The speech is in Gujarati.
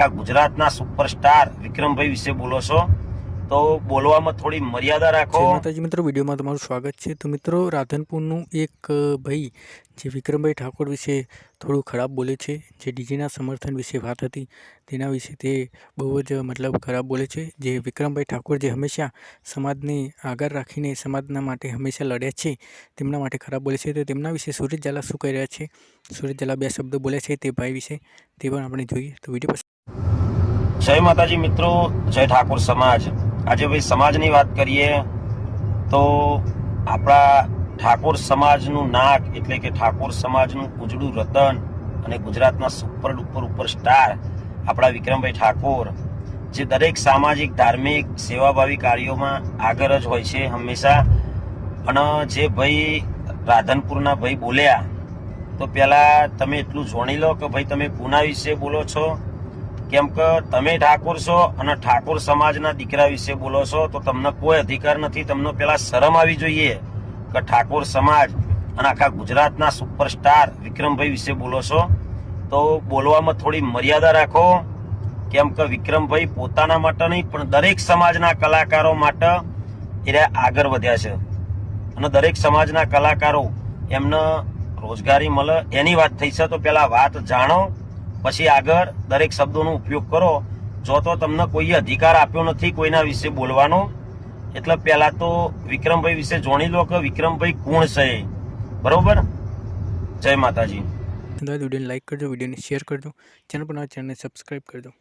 આખા ગુજરાતના સુપરસ્ટાર વિક્રમભાઈ વિશે બોલો છો? તો બોલવામાં થોડી મર્યાદા રાખો. માતાજી મિત્રો, વિડીયોમાં તમારું સ્વાગત છે. તો મિત્રો, રાધનપુરનું એક ભાઈ જે વિક્રમભાઈ ઠાકોર વિશે થોડું ખરાબ બોલે છે, જે ડીજીના સમર્થન વિશે વાત હતી, તેના વિશે તે બહુ જ મતલબ ખરાબ બોલે છે. જે વિક્રમભાઈ ઠાકોર જે હંમેશા સમાજને આગળ રાખીને સમાજના માટે હંમેશા લડ્યા છે, તેમના માટે ખરાબ બોલે છે. તો તેમના વિશે સુરજ ઝાલા શું કહી રહ્યા છે? સુરજ ઝાલા બે શબ્દો બોલે છે તે ભાઈ વિશે, તે પણ આપણે જોઈએ. તો વીડિયો જય માતાજી મિત્રો, જય ઠાકોર સમાજ. આજે ભાઈ સમાજની વાત કરીએ તો આપણા ઠાકોર સમાજનું નાક એટલે કે ઠાકોર સમાજનું ઉજળું રતન અને ગુજરાતના સુપર ડુપર ઉપર સ્ટાર આપણા વિક્રમભાઈ ઠાકોર, જે દરેક સામાજિક, ધાર્મિક, સેવાભાવી કાર્યોમાં આગળ જ હોય છે હંમેશા. અને જે ભાઈ રાધનપુરના ભાઈ બોલ્યા, તો પહેલાં તમે એટલું જોણી લો કે ભાઈ તમે પૂના વિશે બોલો છો? કેમ કે તમે ઠાકોર છો અને ઠાકોર સમાજના દીકરા વિશે બોલો છો, તો તમને કોઈ અધિકાર નથી, તમને પેલા શરમ આવી જોઈએ કે ઠાકોર સમાજ અને આખા ગુજરાતના સુપરસ્ટાર વિક્રમભાઈ વિશે બોલો છો. તો બોલવામાં થોડી મર્યાદા રાખો. કેમ કે વિક્રમભાઈ પોતાના માટે નહીં, પણ દરેક સમાજના કલાકારો માટે એ આગળ વધ્યા છે. અને દરેક સમાજના કલાકારો એમને રોજગારી મળે એની વાત થઈ છે, તો પેલા વાત જાણો. પછી આગળ દરેક શબ્દોનો ઉપયોગ કરો. જો તો તમને કોઈ અધિકાર આપ્યો નથી કોઈના વિશે બોલવાનો. એટલે પહેલાં તો વિક્રમભાઈ વિશે જાણી લો કે વિક્રમભાઈ કોણ છે? બરાબર? જય માતાજી. વિડીયોને લાઈક કરજો, વિડીયોને શેર કરજો. ચેનલ પર ચેનલને સબસ્ક્રાઈબ કરજો.